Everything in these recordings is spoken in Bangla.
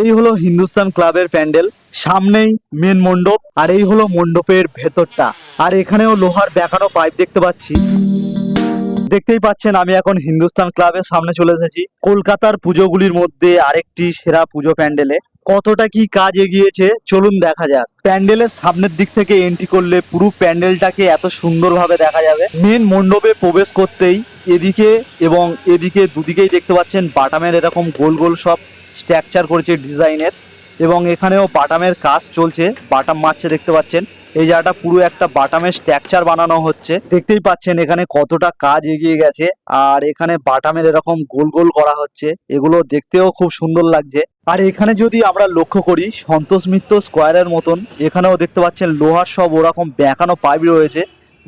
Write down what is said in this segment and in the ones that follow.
এই হলো হিন্দুস্তান ক্লাবের প্যান্ডেল, সামনেই মেন মণ্ডপ আর এই হলো মণ্ডপের ভেতরটা। আর এখানেও লোহার বেঁকানো পাইপ দেখতে পাচ্ছি। দেখতেই পাচ্ছেন, আমি এখন হিন্দুস্তান ক্লাবের সামনে চলে এসেছি। কলকাতার পুজোগুলির মধ্যে আরেকটি সেরা পুজো প্যান্ডেলে। কতটা কি কাজ এগিয়েছে, চলুন দেখা যাক। প্যান্ডেলের সামনের দিক থেকে এন্ট্রি করলে পুরো প্যান্ডেলটাকে এত সুন্দরভাবে দেখা যাবে। মেন মণ্ডপে প্রবেশ করতেই এদিকে এবং এদিকে দুদিকেই দেখতে পাচ্ছেন বাটামের এরকম গোল গোল সব স্ট্রাকচার করেছে ডিজাইনের এবং এখানেও বাটামের কাজ চলছে, বাটাম মারছে দেখতে পাচ্ছেন। এই জায়গাটা পুরো একটা বাটামের স্ট্রাকচার বানানো হচ্ছে। দেখতেই পাচ্ছেন এখানে কতটা কাজ এগিয়ে গেছে আর এখানে বাটামের এরকম গোল গোল করা হচ্ছে। এগুলো দেখতেও খুব সুন্দর লাগছে। আর এখানে যদি আমরা লক্ষ্য করি, সন্তোষ মিত্র স্কোয়ারের মতন, এখানেও দেখতে পাচ্ছেন লোহার সব ওরকম বেঁকানো পাইপ রয়েছে।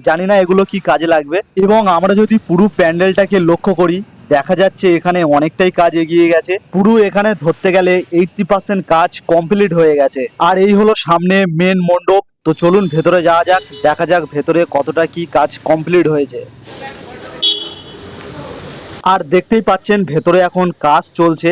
জানি না এগুলো কি কাজে লাগবে। এবং আমরা যদি পুরো প্যান্ডেলটাকে লক্ষ্য করি, দেখা যাচ্ছে এখানে অনেকটাই কাজ এগিয়ে গেছে। পুরো এখানে ধরতে গেলে এইটটি পার্সেন্ট কাজ কমপ্লিট হয়ে গেছে। আর এই হলো সামনে মেন মণ্ডপ। তো চলুন ভেতরে যাওয়া যাক, দেখা যাক ভেতরে কতটা কি কাজ কমপ্লিট হয়েছে। আর দেখতেই পাচ্ছেন ভেতরে এখন কাজ চলছে।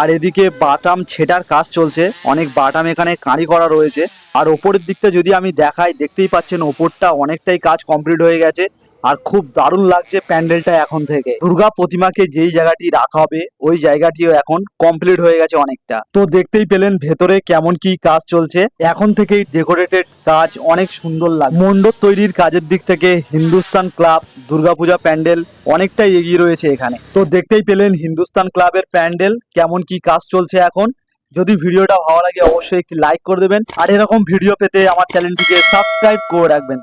আর এদিকে বাটাম ছেটার কাজ চলছে। অনেক বাটাম এখানে কাঁড়ি করা রয়েছে। আর ওপরের দিকটা যদি আমি দেখাই, দেখতেই পাচ্ছেন ওপরটা অনেকটাই কাজ কমপ্লিট হয়ে গেছে। আর খুব দারুণ লাগছে প্যান্ডেলটা এখন থেকে। দুর্গা প্রতিমাকে যেই জায়গাটি রাখা হবে, ওই জায়গাটিও এখন কমপ্লিট হয়ে গেছে অনেকটা। তো দেখতেই পেলেন ভেতরে কেমন কি কাজ চলছে। এখন থেকেই ডেকোরেটেড কাজ অনেক সুন্দর লাগে মণ্ডপ তৈরির কাজের দিক থেকে হিন্দুস্তান ক্লাব দুর্গাপূজা প্যান্ডেল অনেকটাই এগিয়ে রয়েছে এখানে। তো দেখতেই পেলেন হিন্দুস্তান ক্লাবের প্যান্ডেল, কেমন কি কাজ চলছে এখন। যদি ভিডিওটা ভালো লাগে, অবশ্যই একটি লাইক করে দেবেন। আর এরকম ভিডিও পেতে আমার চ্যানেলটিকে সাবস্ক্রাইব করে রাখবেন।